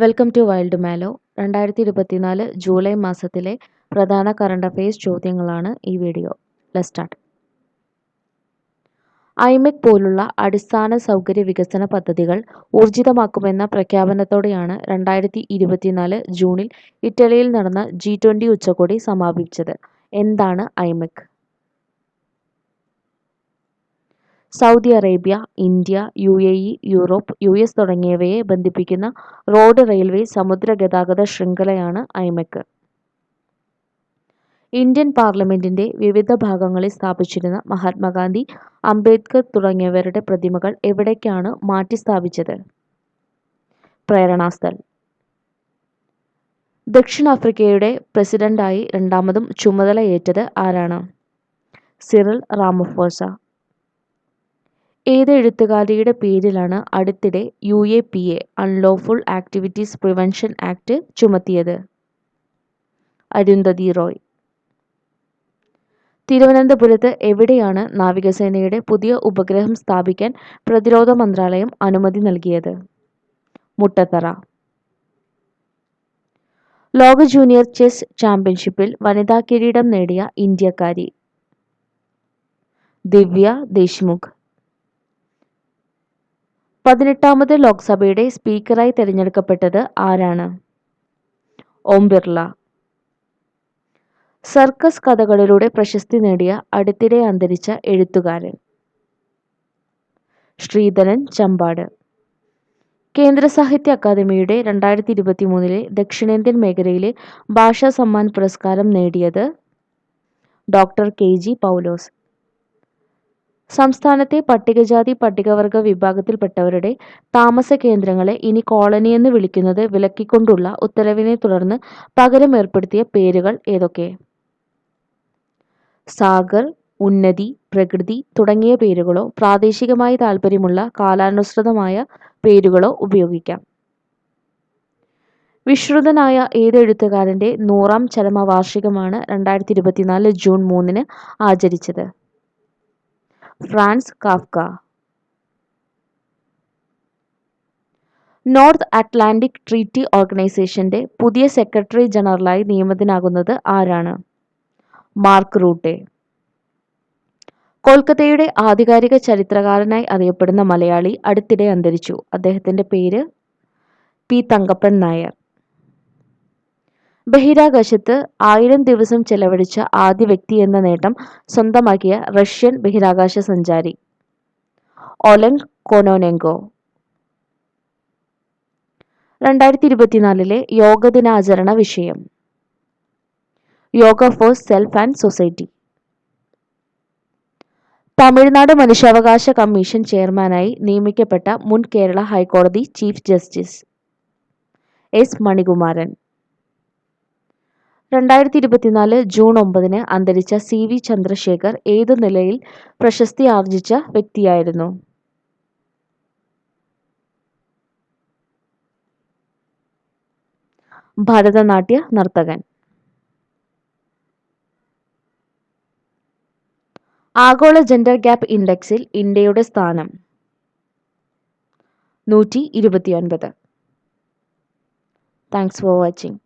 Welcome to wild Malo രണ്ടായിരത്തി ഇരുപത്തിനാല് July മാസത്തിലെ പ്രധാന കറണ്ട് അഫയേഴ്സ് ചോദ്യങ്ങളാണ് ഈ വീഡിയോ ലെറ്റ് സ്റ്റാർട്ട് ഐമെക് പോലുള്ള അടിസ്ഥാന സൗകര്യ വികസന പദ്ധതികൾ ഊർജിതമാക്കുമെന്ന പ്രഖ്യാപനത്തോടെയാണ് രണ്ടായിരത്തി ഇരുപത്തിനാല് ജൂണിൽ ഇറ്റലിയിൽ നടന്ന ജി ട്വന്റി ഉച്ചകോടി സമാപിച്ചത്. എന്താണ് IMEC Saudi Arabia India U A E Europe U S തുടങ്ങിയവയെ ബന്ധിപ്പിക്കുന്ന റോഡ് റെയിൽവേ സമുദ്ര ഗതാഗത ശൃംഖലയാണ് ഐമെക്ക് ഇന്ത്യൻ പാർലമെന്റിന്റെ വിവിധ ഭാഗങ്ങളിൽ സ്ഥാപിച്ചിരുന്ന മഹാത്മാഗാന്ധി അംബേദ്കർ തുടങ്ങിയവരുടെ പ്രതിമകൾ എവിടേക്കാണ് മാറ്റി സ്ഥാപിച്ചത് പ്രേരണാസ്ഥൽ. ദക്ഷിണാഫ്രിക്കയുടെ പ്രസിഡന്റായി രണ്ടാമതും ചുമതലയേറ്റത് ആരാണ്? Cyril Ramaphosa. ഏത് എഴുത്തുകാരിയുടെ പേരിലാണ് അടുത്തിടെ U A P A unlawful activities prevention act ചുമത്തിയത്. Arundhati Roy. തിരുവനന്തപുരത്ത് എവിടെയാണ് നാവികസേനയുടെ പുതിയ ഉപഗ്രഹം സ്ഥാപിക്കാൻ പ്രതിരോധ മന്ത്രാലയം അനുമതി നൽകിയത്? മുട്ടത്തറ. ലോക ജൂനിയർ ചെസ് ചാമ്പ്യൻഷിപ്പിൽ വനിതാ കിരീടം നേടിയ ഇന്ത്യക്കാരി. ദിവ്യ ദേശ്മുഖ്. പതിനെട്ടാമത് ലോക്സഭയുടെ സ്പീക്കറായി തിരഞ്ഞെടുക്കപ്പെട്ടത് ആരാണ്? ഓം ബിർള. സർക്കസ് കഥകളിലൂടെ പ്രശസ്തി നേടിയ അടുത്തിടെ അന്തരിച്ച എഴുത്തുകാരൻ. ശ്രീധരൻ ചമ്പാട്. കേന്ദ്ര സാഹിത്യ അക്കാദമിയുടെ രണ്ടായിരത്തി ഇരുപത്തി മൂന്നിലെ ദക്ഷിണേന്ത്യൻ മേഖലയിലെ ഭാഷാ സമ്മാൻ പുരസ്കാരം നേടിയത് ഡോക്ടർ കെ ജി പൗലോസ്. സംസ്ഥാനത്തെ പട്ടികജാതി പട്ടികവർഗ വിഭാഗത്തിൽപ്പെട്ടവരുടെ താമസ കേന്ദ്രങ്ങളെ ഇനി കോളനിയെന്ന് വിളിക്കുന്നത് വിലക്കിക്കൊണ്ടുള്ള ഉത്തരവിനെ തുടർന്ന് പകരം ഏർപ്പെടുത്തിയ പേരുകൾ ഏതൊക്കെ? സാഗർ ഉന്നതി പ്രകൃതി തുടങ്ങിയ പേരുകളോ പ്രാദേശികമായി താൽപ്പര്യമുള്ള കാലാനുസൃതമായ പേരുകളോ ഉപയോഗിക്കാം. വിശ്രുതനായ ഏതെഴുത്തുകാരന്റെ നൂറാം ചരമവാർഷികമാണ് രണ്ടായിരത്തി ഇരുപത്തിനാല് ജൂൺ മൂന്നിന് ആചരിച്ചത്. Franz Kafka. North Atlantic treaty ഓർഗനൈസേഷന്റെ പുതിയ സെക്രട്ടറി ജനറലായി നിയമിതനാകുന്നത് ആരാണ്? Mark Rutte. കൊൽക്കത്തയുടെ ആധികാരിക ചരിത്രകാരനായി അറിയപ്പെടുന്ന മലയാളി അടുത്തിടെ അന്തരിച്ചു. അദ്ദേഹത്തിന്റെ പേര് പി തങ്കപ്പൻ നായർ. ബഹിരാകാശത്ത് ആയിരം ദിവസം ചെലവഴിച്ച ആദ്യ വ്യക്തി എന്ന നേട്ടം സ്വന്തമാക്കിയ റഷ്യൻ ബഹിരാകാശ സഞ്ചാരി. Oleg Kononenko. രണ്ടായിരത്തി ഇരുപത്തിനാലിലെ യോഗ ദിനാചരണ വിഷയം. Yoga for self and society. Tamil Nadu മനുഷ്യാവകാശ കമ്മീഷൻ ചെയർമാനായി നിയമിക്കപ്പെട്ട മുൻ കേരള ഹൈക്കോടതി ചീഫ് ജസ്റ്റിസ് എസ് മണികുമാരൻ. രണ്ടായിരത്തി ഇരുപത്തിനാല് ജൂൺ ഒമ്പതിന് അന്തരിച്ച സി വി ചന്ദ്രശേഖർ ഏതു നിലയിൽ പ്രശസ്തി ആർജിച്ച വ്യക്തിയായിരുന്നു? ഭരതനാട്യ നർത്തകൻ. ആഗോള ജെൻഡർ ഗ്യാപ് ഇൻഡെക്സിൽ ഇന്ത്യയുടെ സ്ഥാനം. നൂറ്റി ഇരുപത്തിയൊൻപത്. Thanks for watching.